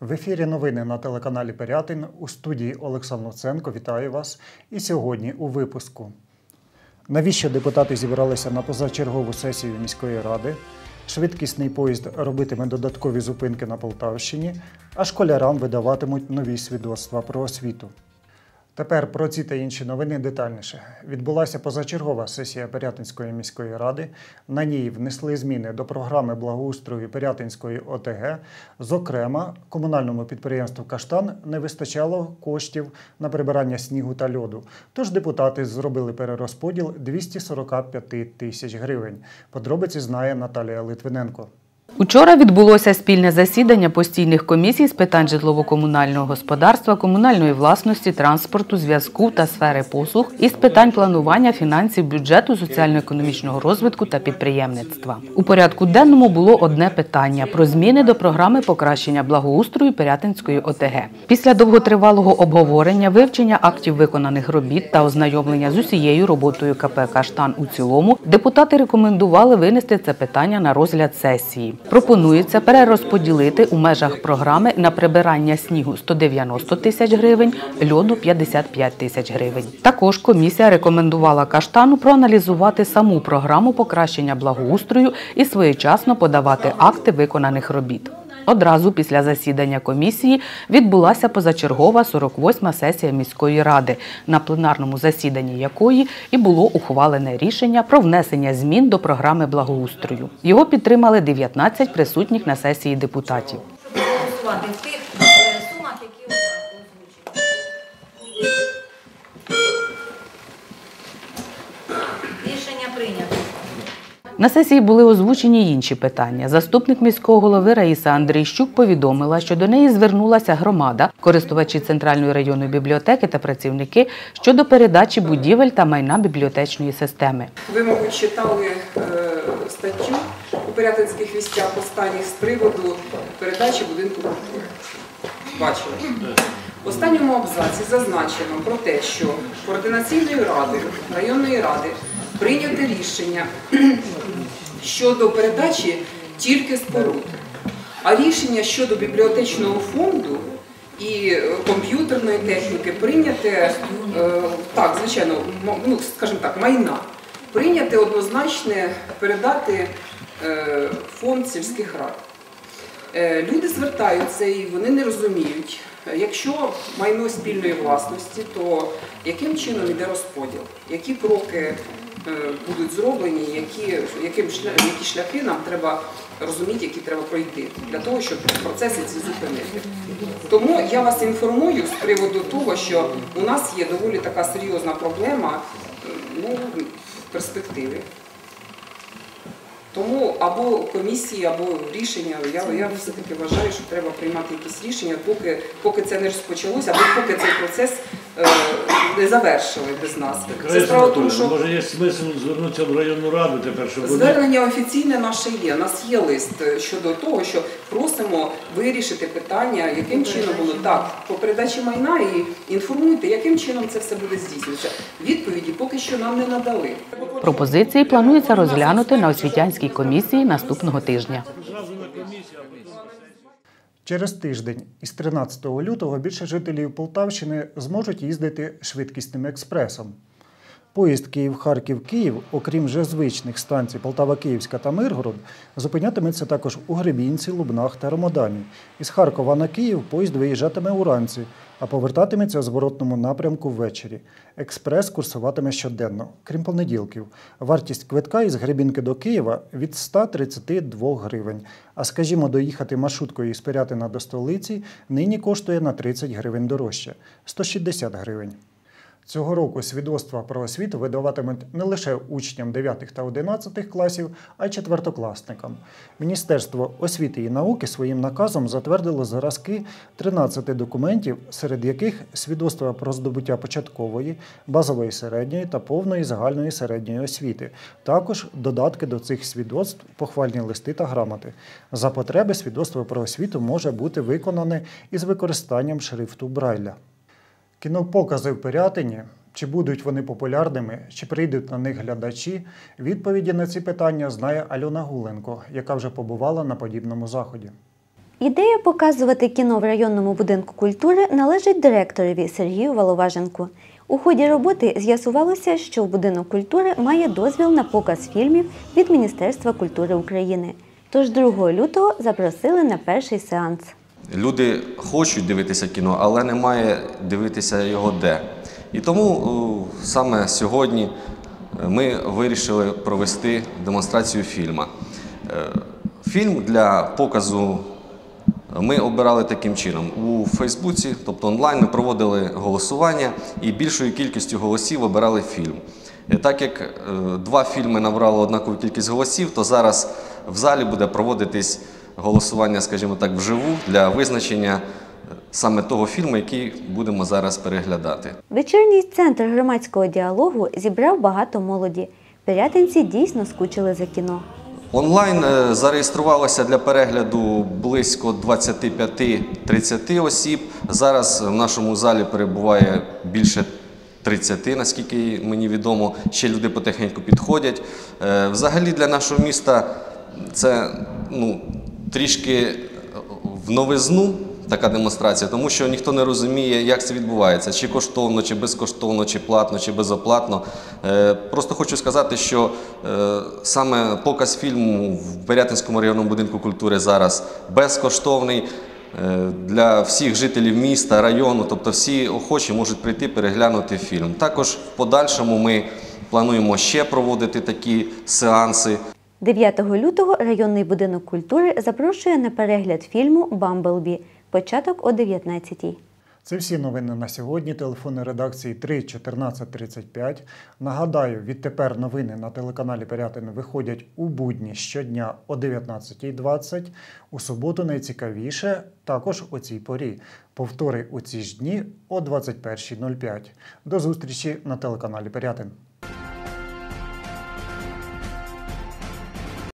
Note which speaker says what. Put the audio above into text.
Speaker 1: В ефірі новини на телеканалі Пирятин у студії Олександр Луценко. Вітаю вас. І сьогодні у випуску. Навіщо депутати зібралися на позачергову сесію міської ради? Швидкісний поїзд робитиме додаткові зупинки на Полтавщині, а школярам видаватимуть нові свідоцтва про освіту. Тепер про ці та інші новини детальніше. Відбулася позачергова сесія Пирятинської міської ради. На ній внесли зміни до програми благоустрою Пирятинської ОТГ. Зокрема, комунальному підприємству Каштан не вистачало коштів на прибирання снігу та льоду. Тож депутати зробили перерозподіл 245 тисяч гривень. Подробиці знає Наталія Литвиненко.
Speaker 2: Учора відбулося спільне засідання постійних комісій з питань житлово-комунального господарства, комунальної власності, транспорту, зв'язку та сфери послуг із питань планування фінансів бюджету, соціально-економічного розвитку та підприємництва. У порядку денному було одне питання про зміни до програми покращення благоустрою Пирятинської ОТГ. Після довготривалого обговорення, вивчення актів виконаних робіт та ознайомлення з усією роботою КП «Каштан» у цілому, депутати рекомендували винести це питання на розгляд сесії. Пропонується перерозподілити у межах програми на прибирання снігу 190 тисяч гривень, льоду 55 тисяч гривень. Також комісія рекомендувала каштану проаналізувати саму програму покращення благоустрою і своєчасно подавати акти виконаних робіт. Одразу після засідання комісії відбулася позачергова 48-ма сесія міської ради, на пленарному засіданні якої і було ухвалене рішення про внесення змін до програми благоустрою. Його підтримали 19 присутніх на сесії депутатів.
Speaker 3: голосувати
Speaker 2: На сесії були озвучені інші питання. Заступник міського голови Раїса Андрійщук повідомила, що до неї звернулася громада, користувачі центральної районної бібліотеки та працівники щодо передачі будівель та майна бібліотечної системи.
Speaker 4: Ви, мабуть, читали е, статтю у Пирятинських вістях останніх з приводу передачі будинку культури. Бачили? В останньому абзаці зазначено про те, що координаційною радою районної ради прийнято рішення щодо передачі тільки споруд. А рішення щодо бібліотечного фонду і е, комп'ютерної техніки прийняте, е, так, звичайно, ну, скажімо так, майна. Прийняте однозначне передати е, фонд сільських рад. Люди звертаються і вони не розуміють, якщо майно спільної власності, то яким чином йде розподіл, які кроки будуть зроблені, які, яким шля- які шляхи нам треба розуміти, які треба пройти для того, щоб процеси ці зупинити. Тому я вас інформую з приводу того, що у нас є доволі така серйозна проблема е, ну, в перспективі. Тому або комісії, або рішення. Я, я все-таки вважаю, що треба приймати якісь рішення, поки, поки це не розпочалося, або поки цей процес е, не завершили без нас. Це справа в тому, що
Speaker 5: може є смисл звернутися в районну раду тепер, щоб
Speaker 4: звернення офіційне наше є. У нас є лист е, щодо того, що просимо вирішити питання, яким чином воно так по передачі майна і інформуйте, яким чином це все буде здійснюватися. Відповіді поки що нам не надали.
Speaker 2: Пропозиції планується розглянути на освітянській комісії наступного тижня.
Speaker 1: Через тиждень із 13 лютого більше жителів Полтавщини зможуть їздити швидкісним експресом. Поїзд Київ-Харків-Київ, окрім вже звичних станцій Полтава-Київська та Миргород, зупинятиметься також у Гребінці, Лубнах та Ромодані. Із Харкова на Київ поїзд виїжджатиме уранці, а повертатиметься у зворотному напрямку ввечері. Експрес курсуватиме щоденно, крім понеділків. Вартість квитка із Гребінки до Києва від 132 гривень. А скажімо, доїхати маршруткою із Пирятина до столиці нині коштує на 30 гривень дорожче 160 гривень. Цього року свідоцтва про освіту видаватимуть не лише учням 9 та 11 класів, а й четвертокласникам. Міністерство освіти і науки своїм наказом затвердило зразки 13 документів, серед яких свідоцтва про здобуття початкової, базової середньої та повної загальної середньої освіти. Також додатки до цих свідоцтв, похвальні листи та грамоти. За потреби свідоцтво про освіту може бути виконане із використанням шрифту Брайля. Кінопокази в Пирятині. Чи будуть вони популярними, чи прийдуть на них глядачі? Відповіді на ці питання знає Альона Гуленко, яка вже побувала на подібному заході.
Speaker 6: Ідея показувати кіно в районному будинку культури належить директорові Сергію Воловаженку. У ході роботи з'ясувалося, що будинок культури має дозвіл на показ фільмів від Міністерства культури України. Тож 2 лютого запросили на перший сеанс.
Speaker 7: Люди хочуть дивитися кіно, але немає дивитися його де. І тому саме сьогодні е, ми вирішили провести демонстрацію фільму. Е, Фільм для показу ми обирали таким чином. У Фейсбуці, тобто онлайн, ми проводили голосування і більшою кількістю голосів обирали фільм. Е, Так як е, два фільми набрали однакову кількість голосів, то зараз в залі буде проводитись голосування, скажімо так, вживу для визначення е, саме того фільму, який будемо зараз переглядати.
Speaker 6: Вечірній центр громадського діалогу зібрав багато молоді. Пирятинці дійсно скучили за кіно.
Speaker 7: Онлайн е, зареєструвалося для перегляду близько 25-30 осіб. Зараз в нашому залі перебуває більше 30, наскільки мені відомо. Ще люди потихеньку підходять. Е, Взагалі для нашого міста це ну, трішки в новизну така демонстрація, тому що ніхто не розуміє, як це відбувається, чи коштовно, чи безкоштовно, чи платно, чи безоплатно. Е, Просто хочу сказати, що е, саме показ фільму в Пирятинському районному будинку культури зараз безкоштовний. е, Для всіх жителів міста, району, тобто всі охочі можуть прийти переглянути фільм. Також в подальшому ми плануємо ще проводити такі сеанси.
Speaker 6: 9 лютого районний будинок культури запрошує на перегляд фільму Бамблбі. Початок о 19-й.
Speaker 1: Це всі новини на сьогодні. Телефони редакції 3 14 35. Нагадаю, відтепер новини на телеканалі Пирятин виходять у будні щодня о 19.20. У суботу найцікавіше також о цій порі. Повтори у ці ж дні о 21.05. До зустрічі на телеканалі Пирятин.